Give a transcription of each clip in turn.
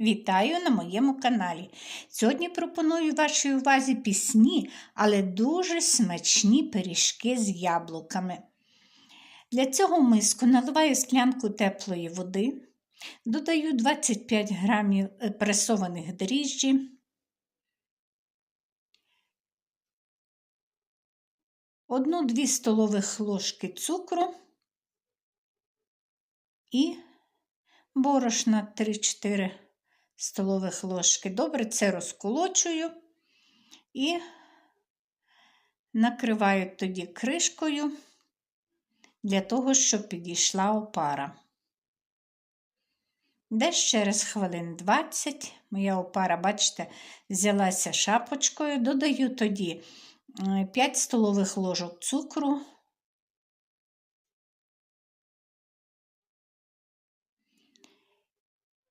Вітаю на моєму каналі. Сьогодні пропоную вашій увазі пісні, але дуже смачні пиріжки з яблуками. Для цього в миску наливаю склянку теплої води, додаю 25 грамів е, пресованих дріжджі, одну-дві столових ложки цукру і борошна 3-4 столових ложки. Добре це розколочую і накриваю тоді кришкою для того, щоб підійшла опара. Десь через хвилин 20 моя опара, бачите, взялася шапочкою, додаю тоді 5 столових ложок цукру,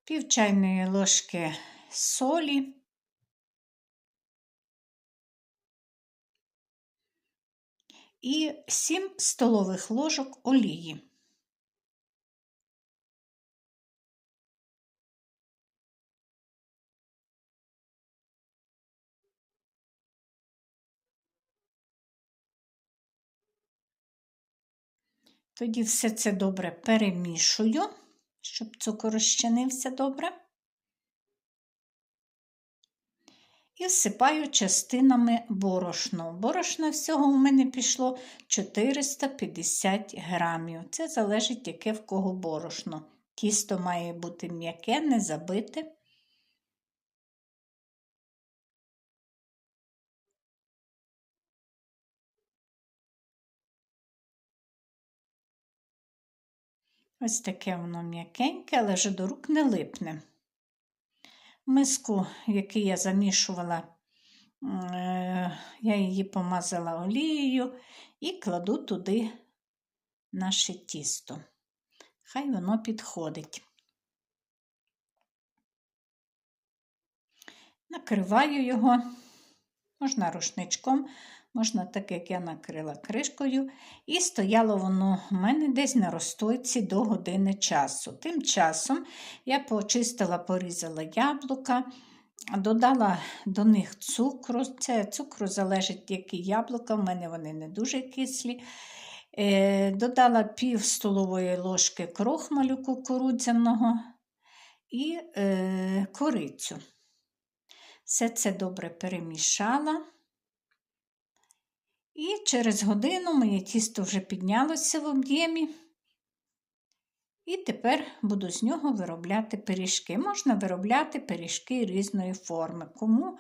пів чайної ложки солі. І 7 столових ложок олії. Тоді все це добре перемішую щоб цукор розчинився добре. І всипаю частинами борошно. Борошна всього у мене пішло 450 грамів. Це залежить, яке в кого борошно. Тісто має бути м'яке, не забите. Ось таке воно м'якеньке, але вже до рук не липне. Миску, якій я замішувала, е, я її помазала олією і кладу туди наше тісто. Хай воно підходить. Накриваю його, можна рушничком, можна так, як я накрила кришкою, і стояло воно у мене десь на розстойці до години часу. Тим часом я почистила, порізала яблука, додала до них цукру. Це цукру залежить, які яблука, в мене вони не дуже кислі. Е, додала пів столової ложки крохмалю кукурудзяного і е, корицю. Все це добре перемішала. І через годину моє тісто вже піднялося в об'ємі. І тепер буду з нього виробляти пиріжки. Можна виробляти пиріжки різної форми, кому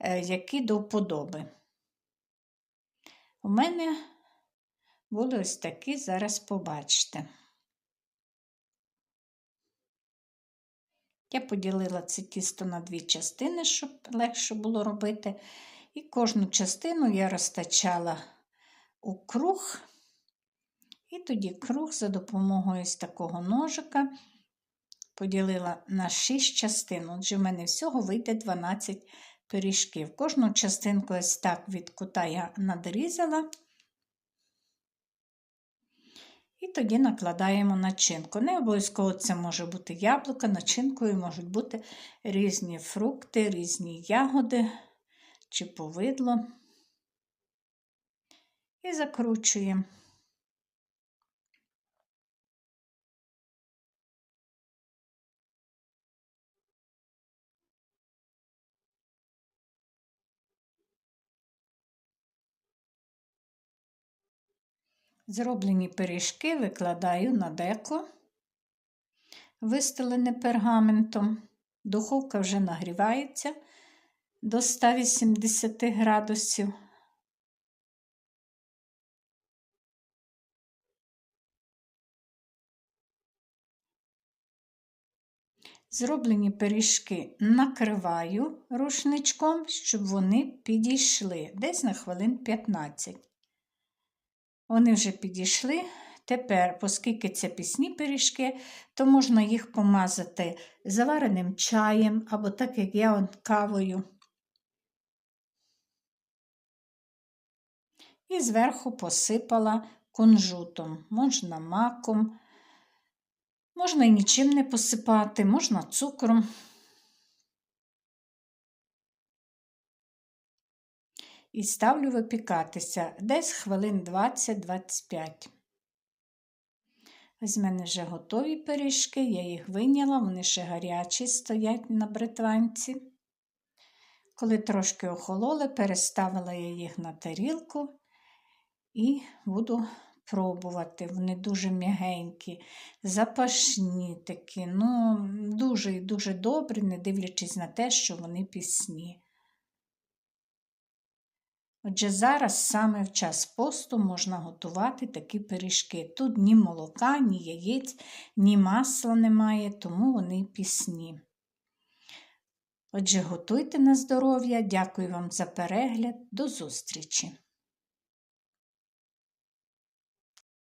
е, які до вподоби. У мене були ось такі, зараз побачите. Я поділила це тісто на дві частини, щоб легше було робити. І кожну частину я розтачала у круг, і тоді круг за допомогою ось такого ножика поділила на 6 частин. Отже, в мене всього вийде 12 пиріжків. Кожну частинку ось так від кута я надрізала. І тоді накладаємо начинку. Не обов'язково це може бути яблука, начинкою можуть бути різні фрукти, різні ягоди чи повидло. І закручуємо. Зроблені пиріжки викладаю на деко, вистелене пергаментом, духовка вже нагрівається до 180 градусів. Зроблені пиріжки накриваю рушничком, щоб вони підійшли десь на хвилин 15. Вони вже підійшли. Тепер, оскільки це пісні пиріжки, то можна їх помазати завареним чаєм або так, як я кавою. і зверху посипала кунжутом, можна маком, можна і нічим не посипати, можна цукром. І ставлю випікатися десь хвилин 20-25. Ось в мене вже готові пиріжки, я їх виняла, вони ще гарячі стоять на бритванці. Коли трошки охололи, переставила я їх на тарілку і буду пробувати. Вони дуже м'ягенькі, запашні такі, ну, дуже і дуже добрі, не дивлячись на те, що вони пісні. Отже, зараз саме в час посту можна готувати такі пиріжки. Тут ні молока, ні яєць, ні масла немає, тому вони пісні. Отже, готуйте на здоров'я. Дякую вам за перегляд. До зустрічі!